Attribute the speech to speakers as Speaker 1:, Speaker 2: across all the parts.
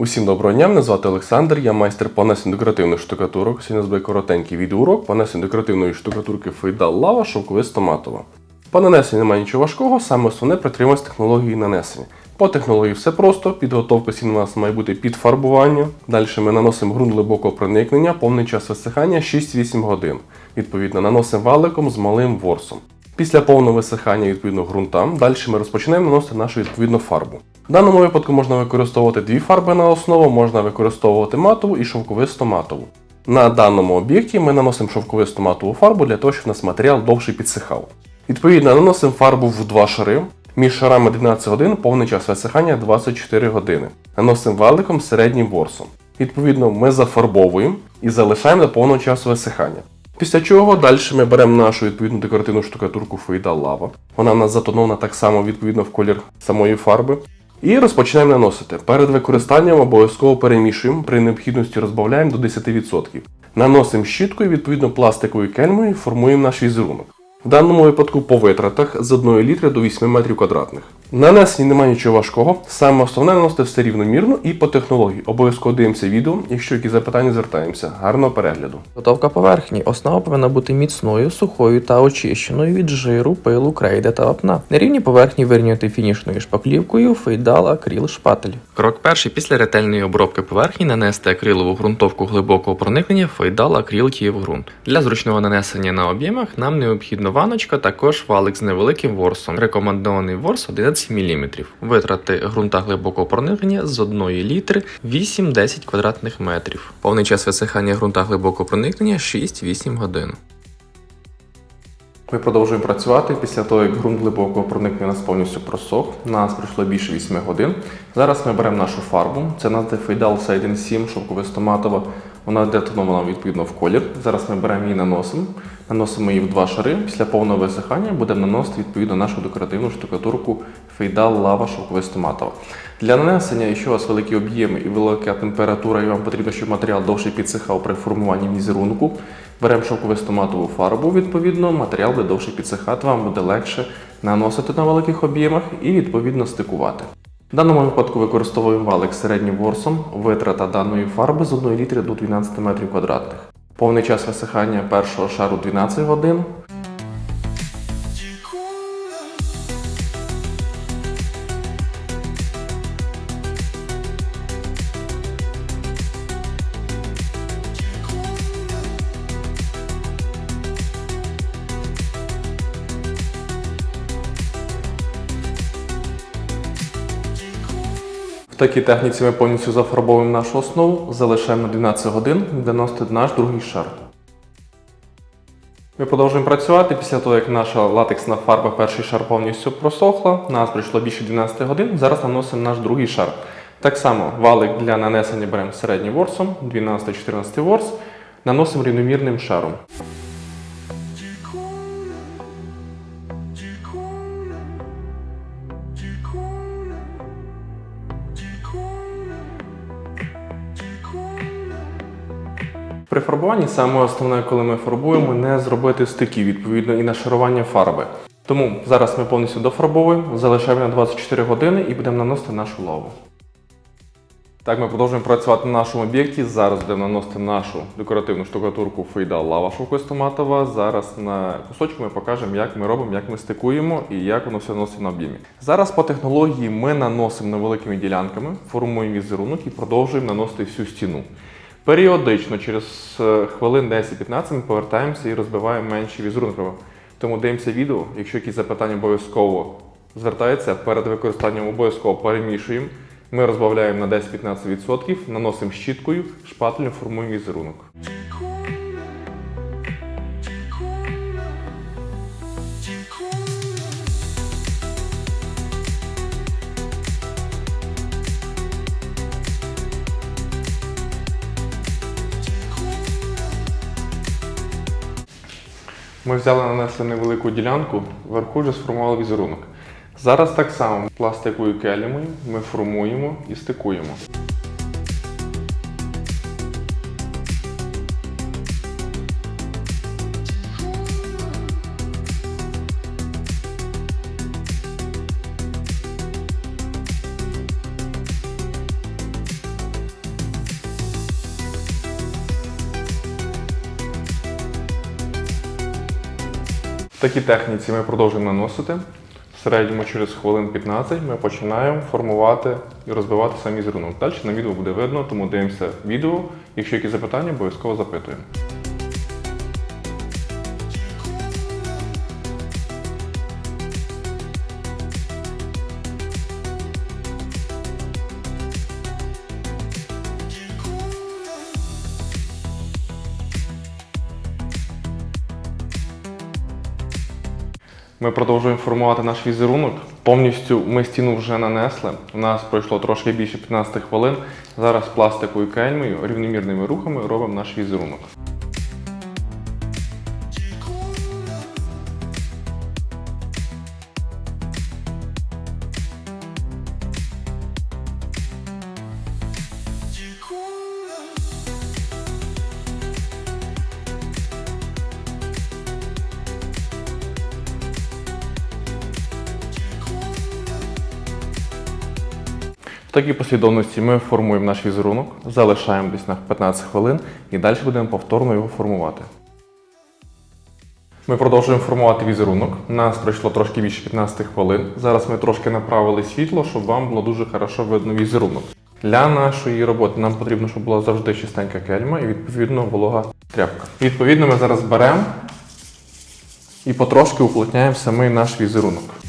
Speaker 1: Усім доброго дня, мене звати Олександр, я майстер по декоративних штукатурок. Сьогодні збив коротенький відеоурок по декоративної штукатурки Фейдал Лава шовковиста матова. По нанесенню немає нічого важкого, саме основне притримуватися технології нанесення. По технології все просто, підготовка сін у нас має бути під фарбування. Далі ми наносимо ґрунт глибокого проникнення, повний час висихання 6-8 годин. Відповідно, наносимо валиком з малим ворсом. Після повного висихання відповідно ґрунта, далі ми розпочинаємо наносити нашу відповідну фарбу. В даному випадку можна використовувати дві фарби на основу, можна використовувати матову і шовковисту матову. На даному об'єкті ми наносимо шовковисту матову фарбу для того, щоб нас матеріал довше підсихав. Відповідно, наносимо фарбу в два шари. Між шарами 12 годин, повний час висихання 24 години. Наносимо валиком середнім ворсом. Відповідно, ми зафарбовуємо і залишаємо до повного часу висихання. Після чого далі ми беремо нашу відповідну декоративну штукатурку Фейдал Лава. Вона у нас затонована так само відповідно в колір самої фарби. І розпочинаємо наносити. Перед використанням обов'язково перемішуємо, при необхідності розбавляємо до 10%. Наносимо щіткою, відповідно пластиковою кельмою формуємо наш візерунок. В даному випадку по витратах з 1 літри до 8 метрів квадратних. Нанесені немає нічого важкого. Саме основне наносити все рівномірно і по технології. Обов'язково дивимося відео. Якщо якісь запитання, звертаємося. Гарного перегляду.
Speaker 2: Готовка поверхні. Основа повинна бути міцною, сухою та очищеною від жиру, пилу, крейди та вапна. На рівні поверхні вирівняти фінішною шпаклівкою, фейдал, акріл, шпатель. Крок перший. Після ретельної обробки поверхні нанести акрилову ґрунтовку глибокого проникнення, фейдал, акріл, ґрунт. Для зручного нанесення на об'ємах нам необхідна ваночка, також валик з невеликим ворсом. Рекомендований ворс 11 мм. Витрати ґрунта глибокого проникнення з 1 літри 8-10 квадратних метрів. Повний час висихання ґрунта глибокого проникнення 6-8 годин.
Speaker 1: Ми продовжуємо працювати після того, як ґрунт глибокого проникнення нас повністю просох. Нас пройшло більше 8 годин. Зараз ми беремо нашу фарбу. Це у нас де Фейдал Сейден 7 шовковисто-матова. Вона детонована відповідно в колір. Зараз ми беремо її наносимо. Наносимо її в два шари. Після повного висихання будемо наносити відповідно нашу декоративну штукатурку Фейдал Лава шовковисто-матова. Для нанесення, якщо у вас великі об'єми і велика температура, і вам потрібно, щоб матеріал довше підсихав при формуванні візерунку, беремо шовковисту матову фарбу, відповідно, матеріал буде довше підсихати, вам буде легше наносити на великих об'ємах і відповідно стикувати. В даному випадку використовуємо валик середнім ворсом, витрата даної фарби з 1 літри до 12 метрів квадратних. Повний час висихання першого шару 12 годин. Такій техніці ми повністю зафарбовуємо нашу основу, залишаємо на 12 годин і наносити наш другий шар. Ми продовжуємо працювати після того, як наша латексна фарба перший шар повністю просохла. Нас пройшло більше 12 годин. Зараз наносимо наш другий шар. Так само валик для нанесення беремо середнім ворсом, 12-14 ворс, наносимо рівномірним шаром. При фарбуванні саме основне, коли ми фарбуємо, не зробити стиків, відповідно, і нашарування фарби. Тому зараз ми повністю дофарбовуємо, залишаємо на 24 години і будемо наносити нашу лаву. Так, ми продовжуємо працювати на нашому об'єкті. Зараз будемо наносити нашу декоративну штукатурку Фейдал Лава шовкостоматова. Зараз на кусочку ми покажемо, як ми робимо, як ми стикуємо і як воно все наносить на об'ємі. Зараз по технології ми наносимо невеликими ділянками, формуємо візерунок і продовжуємо наносити всю стіну. Періодично, через е, хвилин 10-15 ми повертаємося і розбиваємо менші візерунки. Тому дивимося відео. Якщо якісь запитання обов'язково звертаються, перед використанням обов'язково перемішуємо. Ми розбавляємо на 10-15%, наносимо щіткою, шпателем формуємо візерунок. Ми взяли нанесли невелику ділянку, вверху вже сформували візерунок. Зараз так само пластиковою келімою ми формуємо і стикуємо. Такій техніці ми продовжуємо наносити. В середньому через хвилин 15 ми починаємо формувати і розбивати самі зерно. Далі на відео буде видно, тому дивимося відео. Якщо якісь запитання, обов'язково запитуємо. Ми продовжуємо формувати наш візерунок. Повністю ми стіну вже нанесли. У нас пройшло трошки більше 15 хвилин. Зараз пластиковою кельмою рівномірними рухами робимо наш візерунок. В такій послідовності ми формуємо наш візерунок, залишаємо десь на 15 хвилин і далі будемо повторно його формувати. Ми продовжуємо формувати візерунок. Нас пройшло трошки більше 15 хвилин. Зараз ми трошки направили світло, щоб вам було дуже хорошо видно візерунок. Для нашої роботи нам потрібно, щоб була завжди чистенька кельма і відповідно волога тряпка. Відповідно, ми зараз беремо і потрошки уплотняємо самий наш візерунок.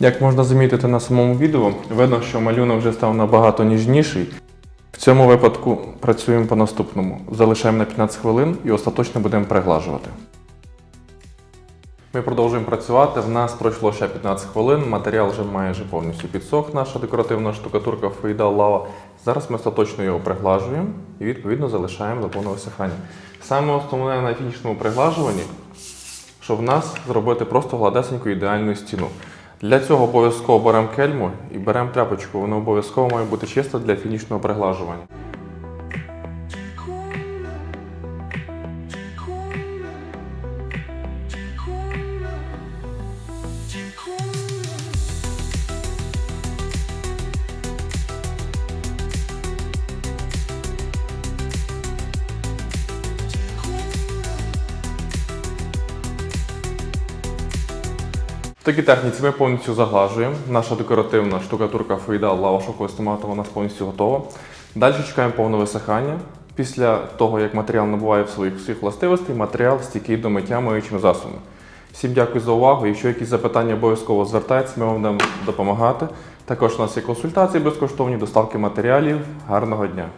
Speaker 1: Як можна замітити на самому відео, видно, що малюнок вже став набагато ніжніший. В цьому випадку працюємо по наступному. Залишаємо на 15 хвилин і остаточно будемо приглажувати. Ми продовжуємо працювати. В нас пройшло ще 15 хвилин. Матеріал вже майже повністю підсох. Наша декоративна штукатурка Фейдал Лава. Зараз ми остаточно його приглажуємо і відповідно залишаємо до повного висихання. Саме основне на фінішному приглажуванні щоб в нас зробити просто гладесеньку ідеальну стіну. Для цього обов'язково беремо кельму і беремо тряпочку. Воно обов'язково має бути чисто для фінішного приглажування. В такій техніці ми повністю заглажуємо. Наша декоративна штукатурка Фейдал Лава Шоковий стоматова у нас повністю готова. Далі чекаємо повне висихання. Після того, як матеріал набуває в своїх всіх властивостей, матеріал стійкий до миття миючим засобом. Всім дякую за увагу. Якщо якісь запитання, обов'язково звертайтеся, ми вам будемо допомагати. Також у нас є консультації безкоштовні, доставки матеріалів. Гарного дня!